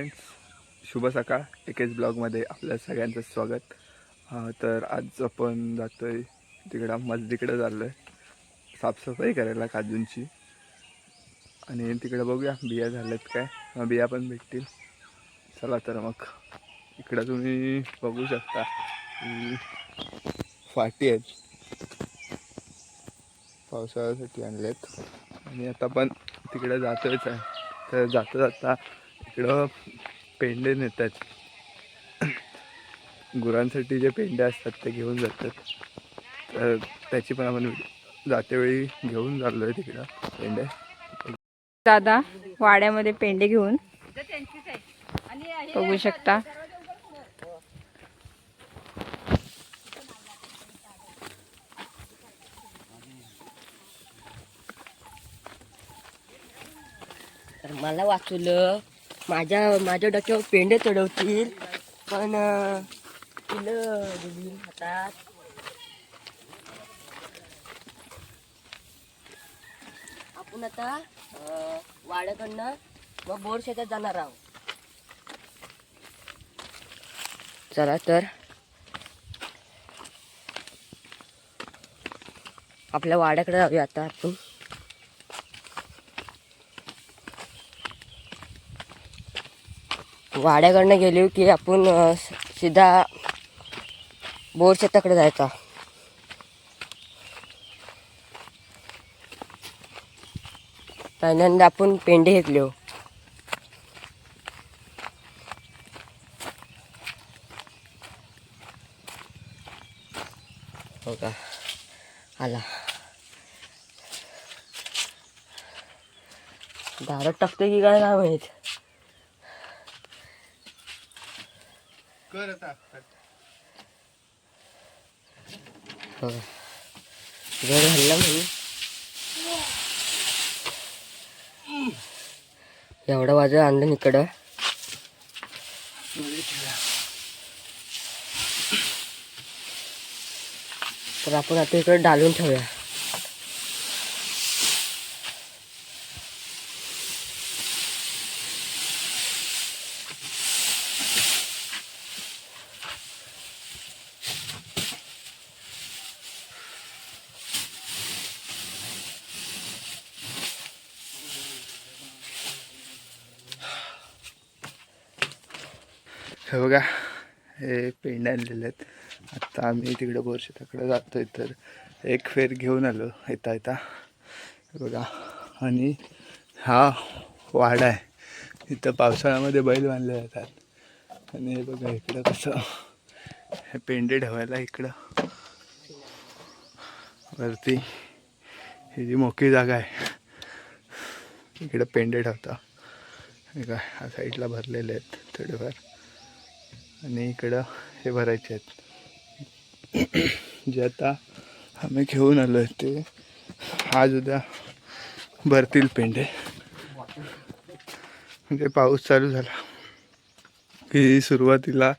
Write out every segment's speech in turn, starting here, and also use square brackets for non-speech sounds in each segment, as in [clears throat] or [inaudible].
Friends शुभ सकाळ. एकेच ब्लॉगमध्ये आपल्या सगळ्यांचं स्वागत. तर आज आपण आहे तिकडं मस्जिदीकडे चाललो आहे साफसफाई करायला काजूंची. आणि तिकडं बघूया बिया झाल्यात काय. बिया पण भेटतील. चला तर मग इकडं तुम्ही बघू शकता. फाटी आहेत. पावसाळ्यासाठी आणलेत आणि आता पण तिकडे जातोयच आहे. तर जाता जाता इकडं पेंडे नेतात. गुरांसाठी जे पेंडे असतात ते घेऊन जातात. तर त्याची पण आपण जातेवेळी घेऊन चाललो आहे तिकडं पेंडे. दादा वाड्यामध्ये पेंडे घेऊन. बघू शकता. तर मला वाचवलं. माझ्या माझ्या डोक्यावर पेंडे चढवतील. पण फुलं दिली हातात. आपण आता वाड्याकडनं मग बोर शेतात जाणार आहोत. चला तर. आपल्या वाड्याकडे जाऊया आता आपण. वाड्याकडनं गेलो की आपण सीधा बोर शेताकडे जायचा. पहिल्यांदा आपण पेंडे घेतलो हो. हो. का? आला. दारात टाकतो की काय काय माहीत बघा घर घालला म्हणून. एवढं वाजव आणलं इकडं. तर आपण आता इकडे डालून ठेवूया. हे बघा हे पेंडे आणलेले आहेत. आत्ता आम्ही तिकडे बोरशेताकडे जातोय तर एक फेर घेऊन आलो येता येता. बघा आणि हा वाडा आहे. इथं पावसाळ्यामध्ये बैल बांधले जातात. आणि हे बघा इकडं कसं हे पेंडे ठेवायला इकडं. वरती ही जी मोकळी जागा आहे इकडं पेंडे ठेवता. हे काय ह्या साईडला भरलेले आहेत थोडेफार. आणि इकडं हे भरायचे आहेत. जे आता आम्ही घेऊन आलो आहे ते आज उद्या भरतील पेंडे. म्हणजे पाऊस चालू झाला. की सुरुवातीला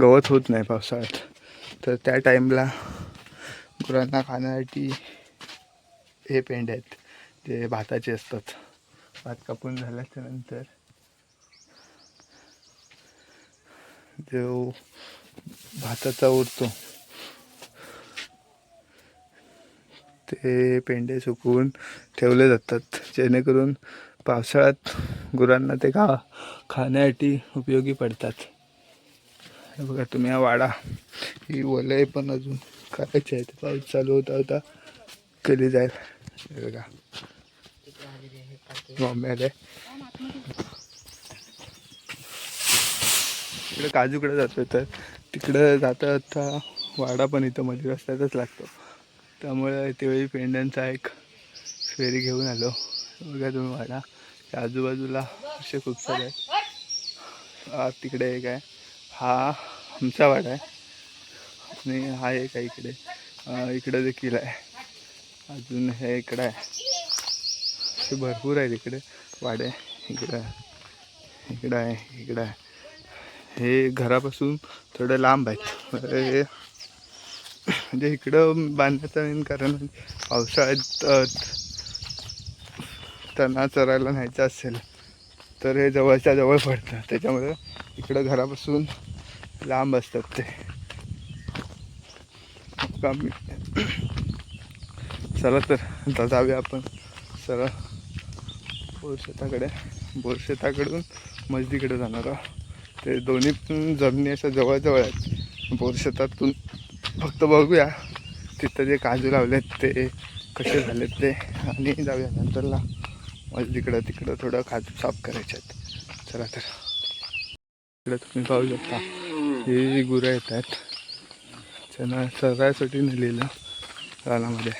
गवत होत नाही पावसाळ्यात. तर त्या टाईमला गुरांना खाण्यासाठी हे पेंडे आहेत. जे भाताचे असतात. भात कापून झाल्याच्यानंतर जो भाताचा उरतो. ते पेंडे सुकवून ठेवले जातात. जेणेकरून पावसाळ्यात गुरांना ते खा खाण्यासाठी उपयोगी पडतात. हे बघा तुम्ही हा वाडा. ही वलय पण अजून करायची आहेत. पाऊस चालू होता होता केली जाईल. हे बघा. मम्मी आले. इकडे काजूकडे जातो तर तिकडं जाता जाता वाडा पण इथं मध्ये रस्त्यातच लागतो. त्यामुळे त्यावेळी पेंड्यांचा एक फेरी घेऊन आलो. बघा तुम्ही वाडा. त्या आजूबाजूला असे खूप सारे आहेत. तिकडे एक आहे. हा आमचा वाडा आहे. आणि हा एक आहे इकडे. इकडं इकडे देखील आहे. अजून हे इकडं आहे. असे भरपूर आहेत इकडे. वाडे. इकडं आहे. इकडं आहे. इकडं आहे. हे घरापासून थोडं लांब आहेत हे म्हणजे इकडं बांधण्याचं मेन कारण म्हणजे पावसाळ्यात त्यांना चरायला न्यायचं असेल तर हे जवळच्या जवळ पडतं. त्याच्यामुळे इकडं घरापासून लांब असतात ते. मग [clears throat] चला तर आता जाऊया आपण. सरळ बोरशेताकडे. बोरशेताकडून मस्जिदीकडे जाणार आहोत. ते दोन्ही पण जमिनी अशा जवळजवळ आहेत. बोरशेतातून फक्त बघूया तिथं जे काजू लावलेत ते कसे झालेत ते. आणि जाऊया नंतरला मस्जिदीकडं तिकडं थोडं काजू साफ करायचे आहेत. चला तर. इकडं तुम्ही पाहू शकता. हे जी गुरं येत आहेत त्यांना सगळ्यासाठी नेलेलं रानामध्ये.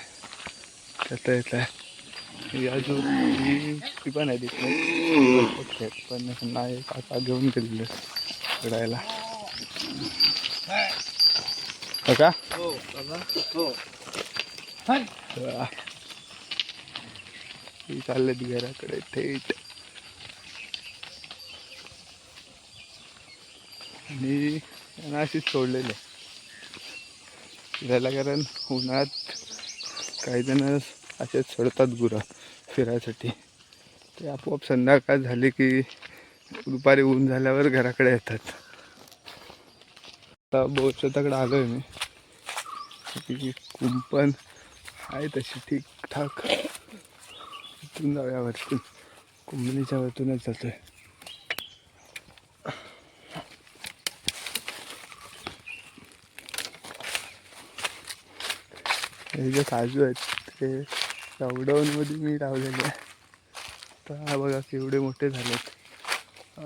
त्यात येत आहे या जो ती पण आहे तिकडे पण नाही काका घेऊन गेलेले फिरायला काका चाललेत घराकडे थेट आणि त्यांना अशीच सोडलेले फिरायला कारण उन्हाळ्यात काही जण असेच सोडतात गुरं फिरायसाठी. ते आपोआप संध्याकाळ झाली की दुपारी ऊन झाल्यावर घराकडे येतात. आता बोरशेताकडे आलो आहे मी कुंपण आहे तशी ठीकठाक. इथून जाऊया वरतून. कुंभणीच्या वरतूनच जातोय. हे जे काजू आहेत ते लॉकडाऊनमध्ये मी लावलेले आहे तर हा बघा केवढे मोठे झालेत.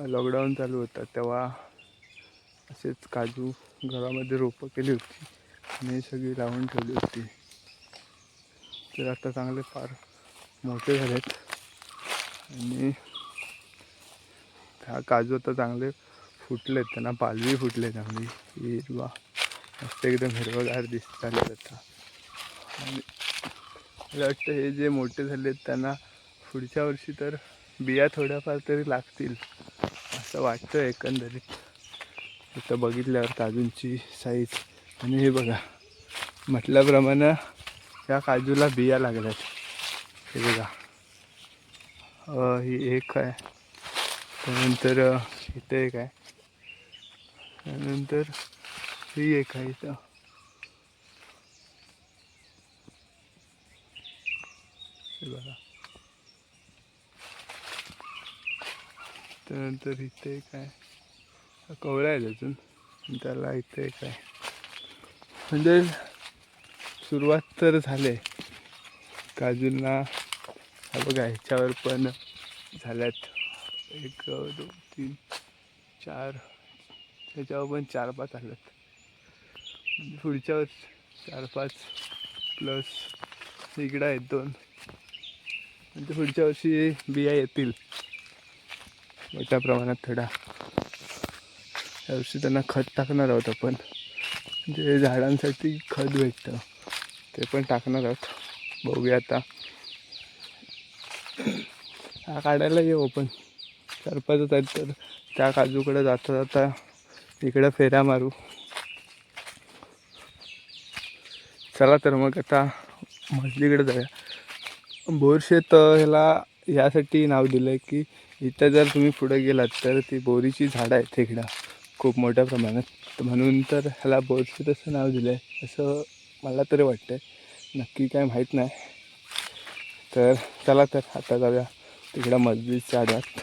लॉकडाऊन चालू होता तेव्हा असेच काजू घरामध्ये रोपं केली होती. आणि सगळी लावून ठेवली होती. तर आता चांगले फार मोठे झालेत. आणि हा काजू आता चांगले फुटलेत. त्यांना पालवी फुटले चांगली. हिरवा मस्त एकदम हिरवगार दिसत आले आता. आणि मला वाटतं हे जे मोठे झालेत त्यांना पुढच्या वर्षी तर बिया थोड्याफार तरी लागतील असं वाटतं एकंदरीत. इथं बघितल्यावर काजूंची साईज आणि हे बघा म्हटल्याप्रमाणे या काजूला बिया लागल्यात. हे बघा. ही एक आहे. त्यानंतर इथं एक आहे. त्यानंतर ही एक आहे इथं. हे बघा. त्यानंतर इथे काय? आहे हा कवळा आहे अजून त्याला इथे काय? म्हणजे सुरुवात तर झाले. काजूंना हा बघा ह्याच्यावर पण झाल्यात. एक दोन तीन चार. त्याच्यावर पण चार पाच आल्यात म्हणजे पुढच्या वर्षी चार पाच प्लस इकडं आहेत दोन. म्हणजे पुढच्या वर्षी बिया येतील. मोठ्या प्रमाणात थोडा. यावर्षी त्यांना खत टाकणार आहोत आपण. जे झाडांसाठी खत भेटतं ते पण टाकणार आहोत. बघूया आता. हा काढायला येऊ आपण. चार पाचच आहेत तर त्या काजूकडे जाता जाता इकडं फेऱ्या मारू. चला तर मग आता मजलीकडे जाऊया. बोरशेत ह्याला यासाठी नाव दिलं आहे की इथं जर तुम्ही पुढे गेलात तर ती बोरीची झाडं आहेत इकडं खूप मोठ्या प्रमाणात. तर म्हणून तर ह्याला बोरचं तसं नाव दिलं आहे असं मला तरी वाटतं नक्की काय माहीत नाही. तर चला तर आता जाऊया तिकडं मस्जिदच्या आधात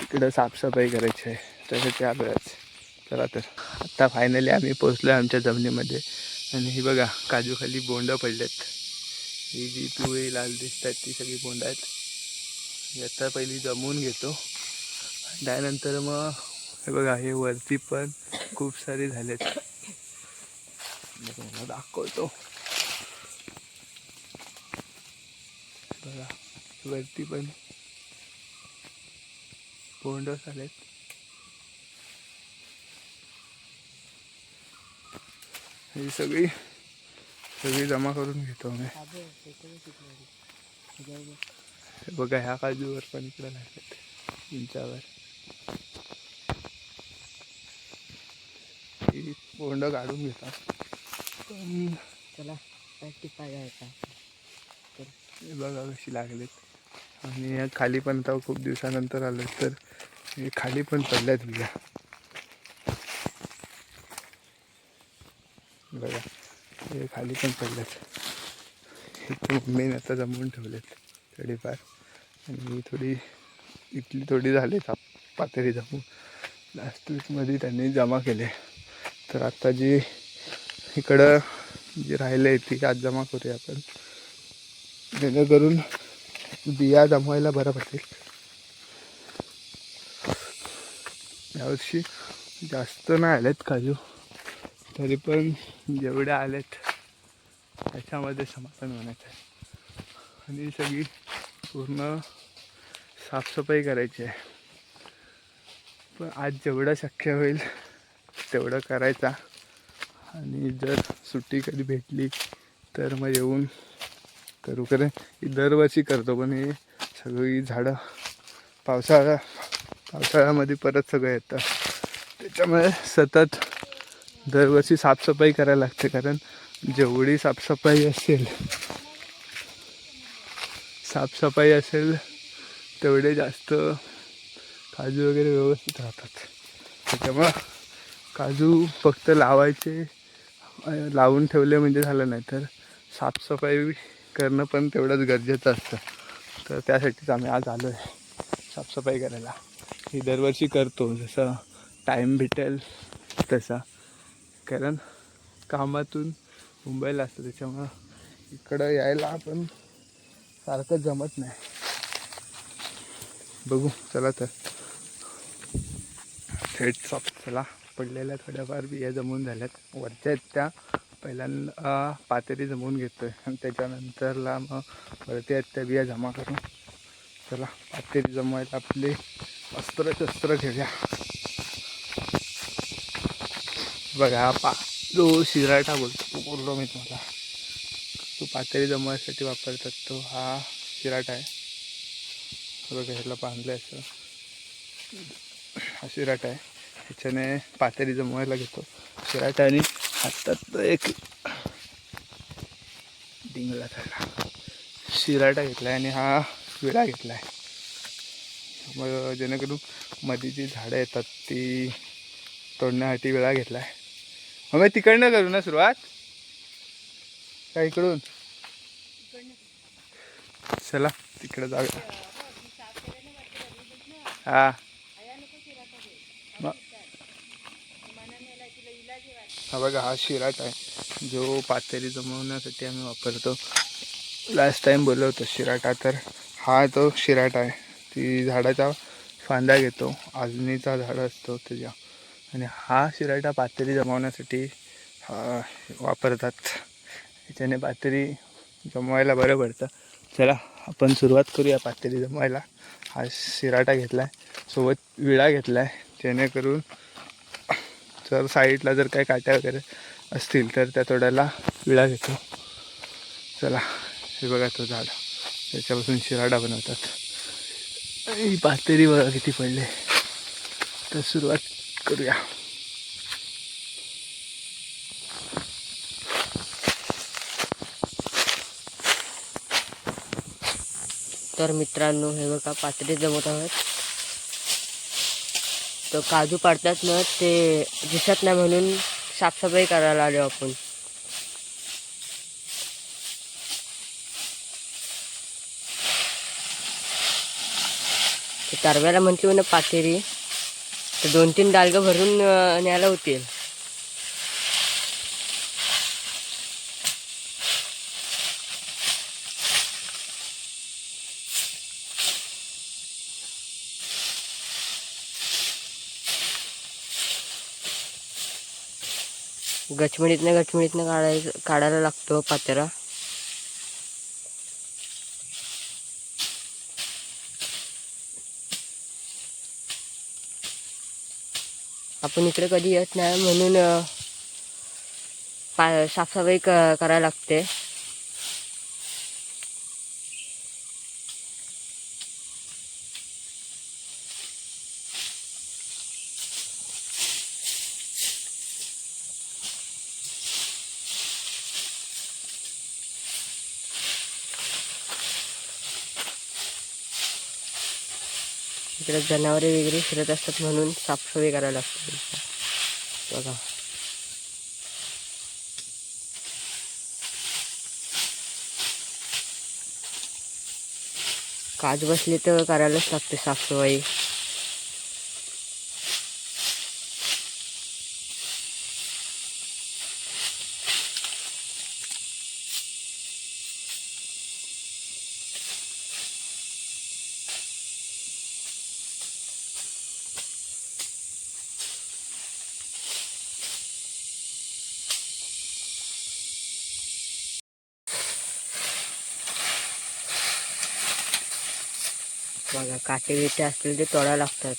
तिकडं साफसफाई करायची आहे त्यासाठी आलोच चला तर. आत्ता फायनली आम्ही पोचलो आमच्या जमिनीमध्ये. आणि ही बघा काजूखाली बोंडं पडलेत. ही जी पिवळी लाल दिसतात ती सगळी बोंड आहेत. ही आता पहिली जमवून घेतो. त्यानंतर मग हे बघा हे वरती पण खूप सारे झालेत. मी तुम्हाला दाखवतो. बघा वरती पण पोंड झालेत. ही सगळी सगळी जमा करून घेतो मी. हे बघा ह्या काजूवर पण इकडे लागलेत इंचावर ही बोंड काढून घेतात. पण पाहिजे हे बघा कशी लागलेत. आणि या खाली पण आता खूप दिवसानंतर आलो तर हे खाली पण पडल्यात बिया बघा हे खाली पण पडल्यात. मम्मीने आता जमवून ठेवलेत. थोडीफार. आणि थोडी इथली थोडी झाली पातळी जमून लास्ट वीकमध्ये त्यांनी जमा केले. तर आता जी इकडं जी राहिले ती आज जमा करूया आपण. जेणेकरून बिया जमवायला बरं पडेल. यावर्षी जास्त नाही आलेत काजू. तरी पण जेवढे आलेत त्याच्यामध्ये समाधान म्हणायचं आहे. आणि सगळी पूर्ण साफसफाई करायची आहे. पण आज जेवढं शक्य होईल तेवढं करायचा. आणि जर सुट्टी कधी भेटली तर मग येऊन करू. कारण दरवर्षी करतो पण हे सगळी झाडं पावसाळा पावसाळ्यामध्ये परत सगळं येतं त्याच्यामुळे सतत दरवर्षी साफसफाई करायला लागते. कारण जेवढी साफसफाई असेल साफसफाई असेल तेवढे जास्त काजू वगैरे व्यवस्थित राहतात. त्याच्यामुळं काजू फक्त लावायचे लावून ठेवले म्हणजे झालं नाही तर साफसफाई करणं पण तेवढंच गरजेचं असतं. तर त्यासाठीच आम्ही आज आलो आहे साफसफाई करायला. ही दरवर्षी करतो जसं टाईम भेटेल तसा. कारण कामातून मुंबईला असतं त्याच्यामुळं इकडं यायला पण सारखं जमत नाही. बघू चला तर. थेट साफ चला. पडलेल्या थोड्याफार बिया जमून झाल्यात. वरच्या आहेत त्या. पहिल्यांदा पातेरी जमवून घेतो आहे आणि त्याच्यानंतरला मग वरती आहेत त्या बिया जमा करून. चला पातेरी जमवायला आपले अस्त्र शस्त्र घेऊया. बघा पा जो शिराटा बोलतो बोललो मी तुम्हाला. तो पातळी जमवायसाठी वापरतात तो हा शिराट आहे. बघा ह्याला बांधलं असं. हा शिराट आहे. ह्याच्याने पातळी जमवायला घेतो. शिराट आणि हातात एक डिंगला त्याला शिराटा घेतला आहे आणि हा विळा घेतला आहे मग जेणेकरून मध्ये जी झाडं येतात ती तोडण्यासाठी विळा घेतला आहे मग तिकडनं करू ना सुरुवात? काय इकडून? चला तिकडे जाऊया. हा. मग हा बघा हा शिराट आहे. जो पातेरी जमवण्यासाठी आम्ही वापरतो. लास्ट टाइम बोललो होतो शिराटा तर हा तो शिराट आहे. ती झाडाचा फांदा घेतो. आजनीचा झाड असतो त्याच्या. आणि हा शिराटा पातेरी जमवण्यासाठी वापरतात. त्याच्याने पातेरी जमवायला बरं पडतं. चला आपण सुरुवात करूया पातेरी जमवायला. हा शिराटा घेतला आहे सोबत विळा घेतला आहे जेणेकरून जर साईडला जर काही काट्या वगैरे असतील तर त्या तोड्याला विळा घेतो. चला हे बघा तो झाड. त्याच्यापासून शिराडा बनवतात. ही पातेरी बघा किती पडले. तर सुरुवात करूया. तर मित्रांनो हे बघा पात्रे जमत आहोत. तर काजू पाडतात ना ते दिसत नाही म्हणून साफसफाई करायला आलो आपण. तरव्याला म्हटली ना पातेरी. तर दोन तीन डालगं भरून न्यायला होतील. गचमडीतनं गचमडीतनं काढायचं काढायला लागतो पात्रा. आपण इकडे कधी येत नाही म्हणून पा साफसफाई क करायला लागते. इकडे जनावरे वगैरे फिरत असतात म्हणून साफसफाई करायला लागते बघा. काच बसली तर करायलाच लागते साफसफाई. बघा काटे बिटे असतील ते तोडा लागतात.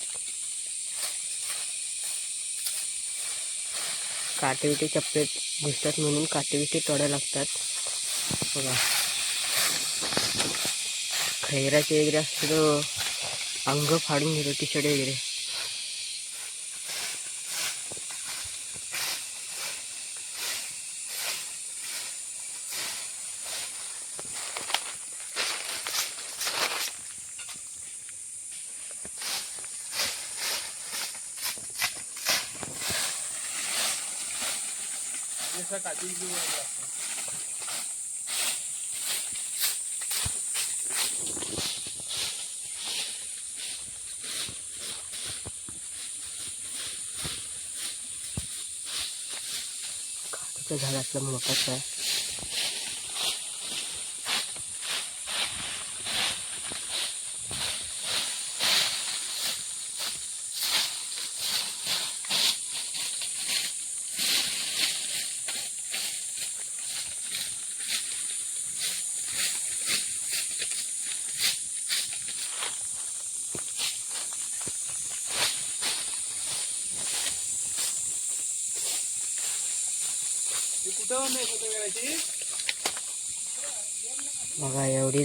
काटे बिटे चप्पे घुसतात म्हणून काटे बिटे तोडा लागतात. बघा. खैराचे वगैरे असते अंग फाडून घेतो टी शर्ट वगैरे. काटेचं झाड असलं आहे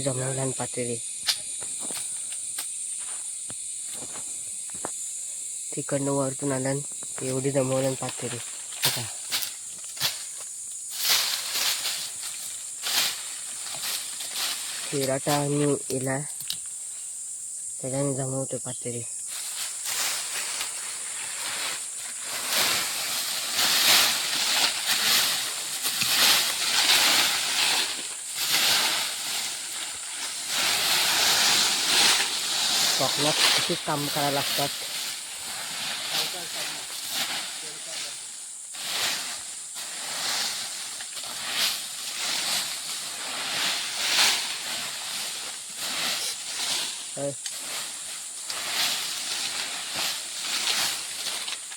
बघा एवढी जमवल्यान पातेरी तिकडनं वरतून आल्यान एवढी जमवल्यान पातेरी बघा चिराटा आणि इला त्याच्याने जमवतो पातेरी कोकणात किती काम करायला लागतात.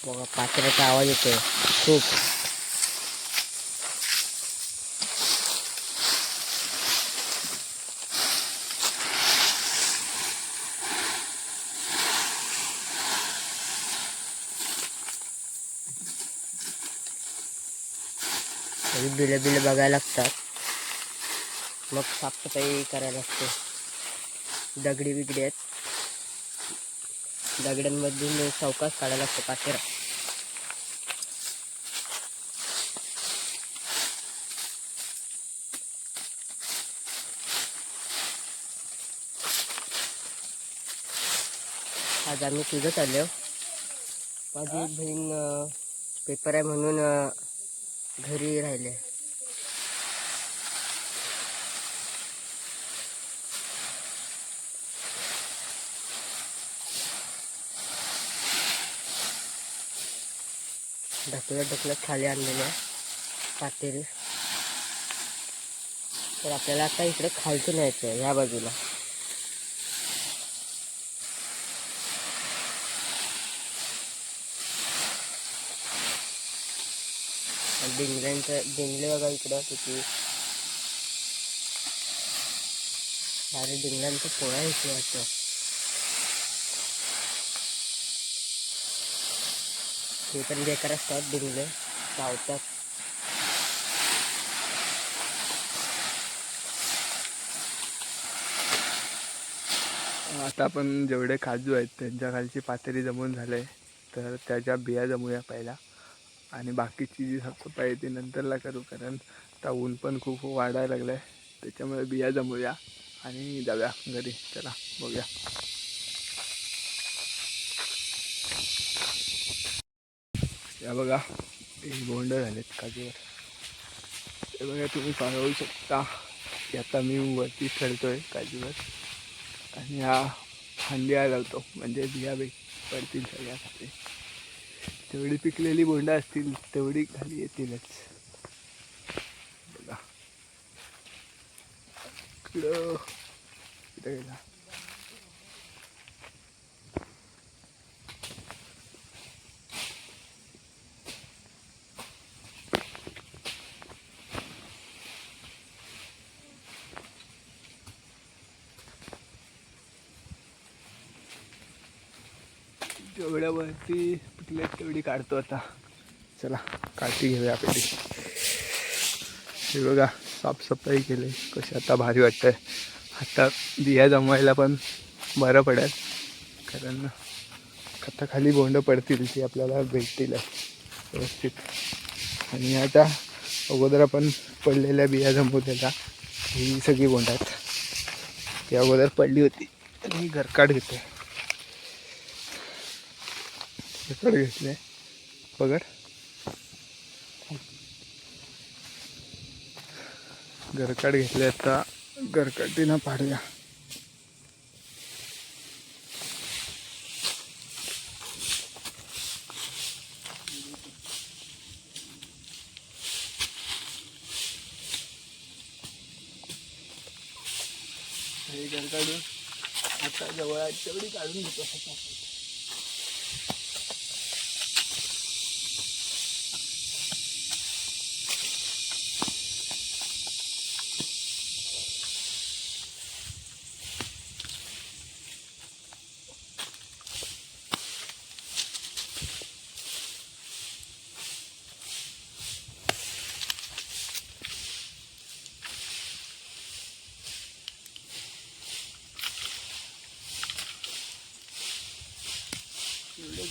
बघा पात्राचा आवाज येतोय. खूप. बिलं बिलं बघायला लागतात. मग साफसफाई करायला लागते. दगडी बिगडी आहेत. दगड्यांमधून चौकास काढायला लागतो पातेरा आज आम्ही तुझं आलो. माझी बहीण पेपर आहे म्हणून घरी राहिले. ढकलत ढकलत खाली आणलेलं पातेरी तर आपल्याला आता इकडे खालचं न्यायचं आहे ह्या बाजूला. डिंगल्यांचं डिंगले बघा इकडं किती. अरे डिंगल्यांचं पोळा इथे वाटतं ते पण बेकार असतात डिंगले चावतात आता आपण जेवढे काजू आहेत त्यांच्या खालची पातेरी जमून झाले तर त्याच्या बिया जमूया पहिला. आणि बाकीची जी साफसफाई आहे ती नंतरला करू कारण आता ऊन पण खूप वाढायला लागलं आहे त्याच्यामुळे बिया जमवूया आणि जाऊया घरी. चला बघूया. या बघा हे बोंड झालेत काजूवर हे बघा तुम्ही पाहू शकता की आता मी वरती चढतोय काजूवर आणि हा फांद्या लावतो म्हणजे बिया बे पडतील सगळ्या खाली तेवढी पिकलेली बोंडं असतील तेवढी खाली येतीलच. बघा. इकडं इथं गेला. एवढ्यावरती वरती तेवढी काढतो आता. चला काठी घेऊया आपली. हे बघा साफसफाई केली. कशी आता भारी वाटतंय. आता बिया जमवायला पण बरं पडेल. कारण आता खाली बोंड पडतील ती आपल्याला भेटतील व्यवस्थित. आणि आता अगोदर आपण पडलेल्या बिया जमवलेल्या ही सगळी बोंड आहेत. ती अगोदर पडली होती. आणि घरकाट घेते पकड घेतले. पगड गरकाट घेतले आता. गरकाटीनं पाडूया. हे काढून आता जवळ तेवढी काढून घेतो.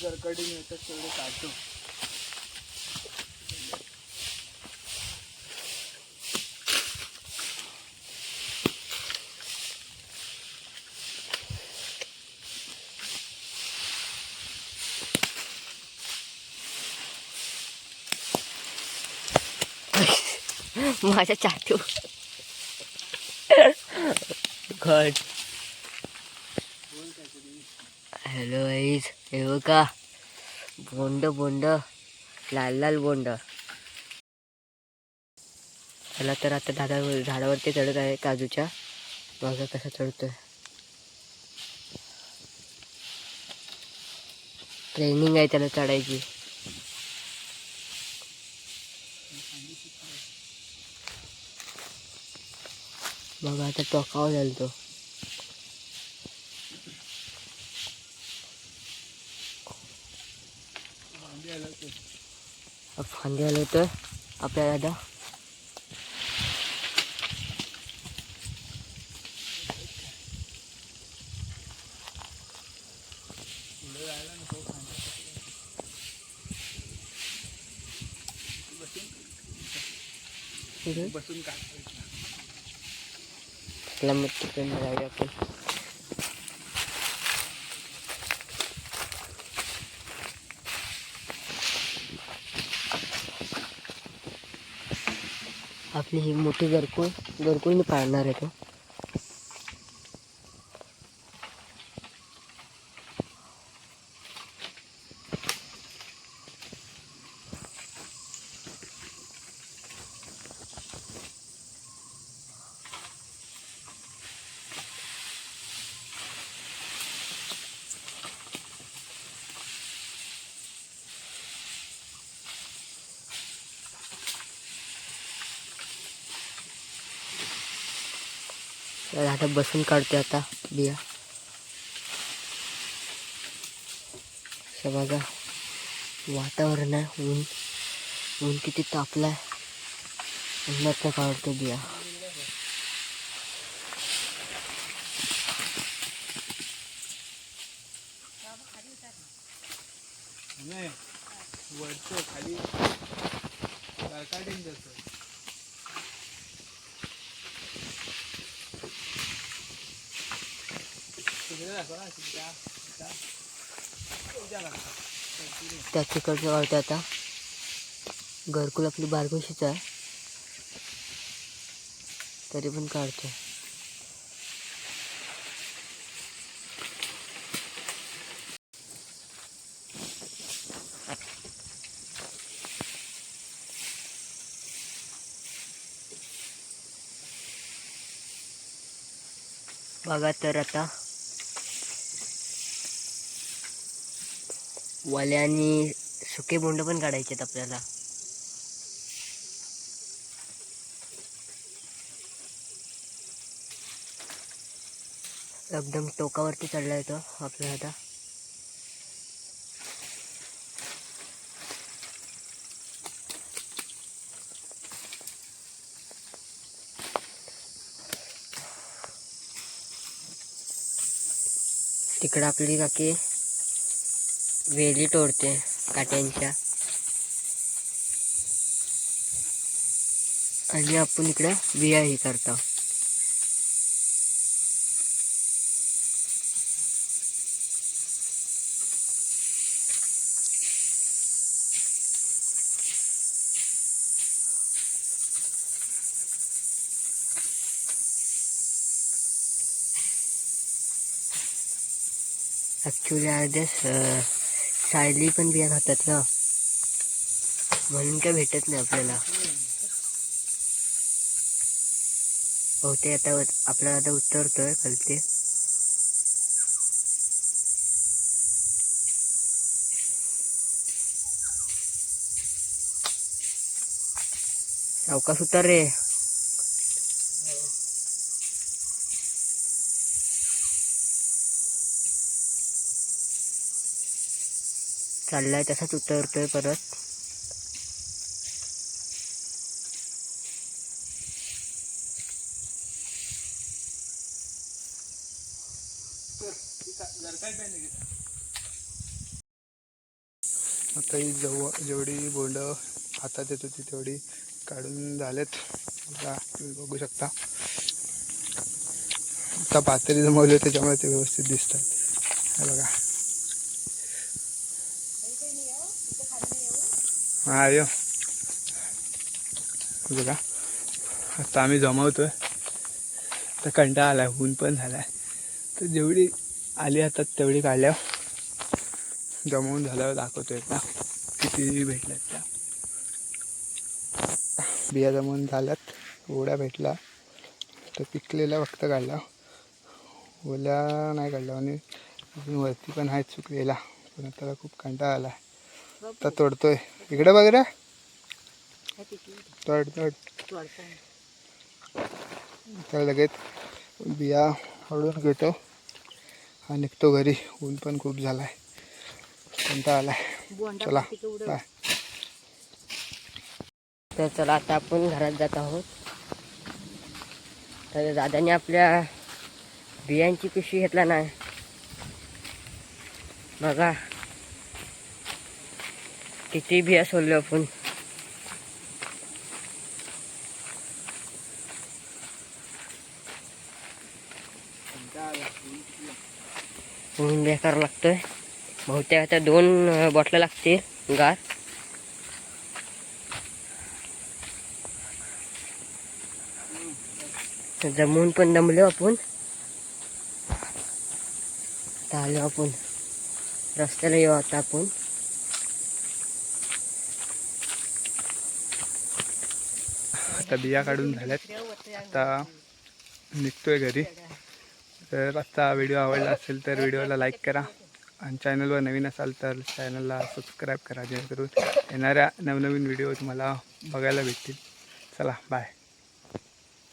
गरकाटी मिळतात तेवढे काढतो. माझ्या चाटू. गड हॅलो आईज हे का बोंड बोंड लाल लाल बोंड. चला तर आता दादा झाडावरती चढत आहे काजूच्या. बघा कसा चढतोय. ट्रेनिंग आहे त्याला चढायची. बघा आता टोकावर झाला तो फांदी आलं तर आपल्या दादा. बसून. काय मग आपण आपली ही मोठी घरकुल घरकुलने पाळणार आहे तो. बसून काढते आता बिया बघा वातावरण आहे ऊन ऊन किती तापलाय उन्हात काढतो बिया खाली त्या- तिकडचं वाटतं आता. घरकुल आपली बारगोशीच आहे. तरी पण काढतो. बघा तर आता वाले आणि सुके बोंड पण काढायचे आहेत आपल्याला. एकदम टोकावरती चढला येतो आपल्याला आता. तिकडं आपली काकी वेली तोडते काट्यांच्या. आणि आपण इकडं बिया ही करतो. ॲक्च्युली अर्ध्या स- सायली पण बिया खातात ना. म्हणून काय भेटत नाही आपल्याला. बहुतेक आता आपल्याला आता उतरतोय खालते. सावकाश उतर रे. चाललाय तसाच उतरतोय परत. आता ही जव जेवढी बोंड हातात येत होती तेवढी काढून झालेत. तुम्ही बघू शकता. आता पातळी जमवली त्याच्यामुळे ते व्यवस्थित दिसतात. हे बघा. हा बघा आता आम्ही जमवतोय. तर कंटाळा आलाय ऊन पण झालाय. तर जेवढी आली हातात तेवढी काढल्या. जमवून झाल्यावर दाखवतो एकदा. किती भेटल्यात त्या. बिया जमवून झाल्यात ओढ्या भेटला तर पिकलेल्या फक्त काढला ओल्या नाही काढला आणि अजून वरती पण आहेत सुकलेला पण आता खूप कंटाळा आला आहे आता तोडतोय. इकडे बघ रे. तोड तोड. तर लगेच बिया हळून घेतो. हा निघतो घरी. ऊन पण खूप झालाय. कंटाळा आलाय? चला. बाय. तर चला आता आपण घरात जात आहोत. तर दादाने आपल्या बियांची पिशवी घेतला नाही बघा. किती बिया सोडलो आपण. ऊन बेकार लागतोय. बहुतेक आता दोन बॉटल्या लागतील गार. जमून पण दमलो आपण. आलो आपण. रस्त्याला येऊ आता आपण. आता बिया काढून झाल्यात. आता निघतोय घरी. तर आजचा व्हिडिओ आवडला असेल तर व्हिडिओला लाईक करा. आणि चॅनलवर नवीन असाल तर चॅनलला सबस्क्राईब करा जेणेकरून येणाऱ्या नवनवीन व्हिडिओ तुम्हाला बघायला भेटतील. चला बाय